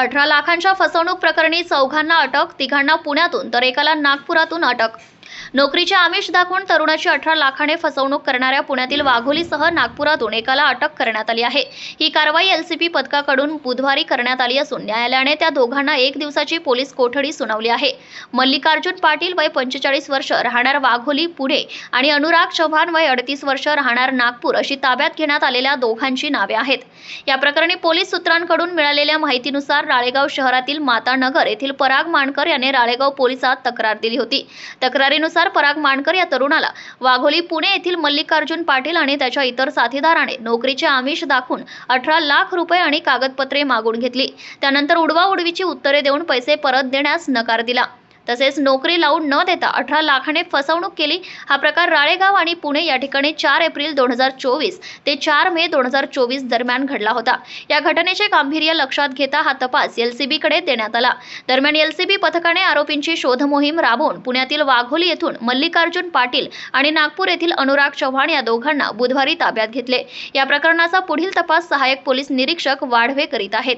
अठरा लाखांच्या फसवणूक प्रकरणी चौघांना अटक तिघांना पुण्यातून तर एकाला नागपुरातून अटक. नोकरीचे आमिष दाखवून तरुणाची अठरा लाखाने फसवणूक करणाऱ्या पुण्यातील वाघोलीसह नागपुरातून एकाला अटक करण्यात आली आहे. ही कारवाई एलसीपी पथकाकडून बुधवारी करण्यात आली असून न्यायालयाने त्या दोघांना एक दिवसाची पोलीस कोठडी सुनावली आहे. मल्लिकार्जुन पाटील वय पंचेचाळीस वर्ष राहणार वाघोली पुढे आणि अनुराग चव्हाण वय अडतीस वर्ष राहणार नागपूर अशी ताब्यात घेण्यात आलेल्या दोघांची नावे आहेत. या प्रकरणी पोलीस सूत्रांकडून मिळालेल्या माहितीनुसार राळेगाव शहरातील मातानगर येथील पराग मानकर याने राळेगाव पोलिसात तक्रार दिली होती. तक्रारी तक्रारीनुसार पराग मानकर या तरुणाला वाघोली पुणे येथील मल्लिकार्जुन पाटील आणि त्याच्या इतर साथीदाराने नोकरीचे आमिष दाखवून अठरा लाख रुपये आणि कागदपत्रे मागून घेतली. त्यानंतर उडवाउडवीची उत्तरे देऊन पैसे परत देण्यास नकार दिला. तसेच नोकरी लावून न देता अठरा लाखाने फसवणूक केली. हा प्रकार राळेगाव आणि पुणे या ठिकाणी चार एप्रिल दोन हजार चोवीस ते चार मे दोन हजार चोवीस दरम्यान घडला होता. या घटनेचे गांभीर्य लक्षात घेता हा तपास एलसीबीकडे देण्यात आला. दरम्यान एलसीबी पथकाने आरोपींची शोध मोहीम राबवून पुण्यातील वाघोली येथून मल्लिकार्जुन पाटील आणि नागपूर येथील अनुराग चव्हाण या दोघांना बुधवारी ताब्यात घेतले. या प्रकरणाचा पुढील तपास सहाय्यक पोलीस निरीक्षक वाढवे करीत आहेत.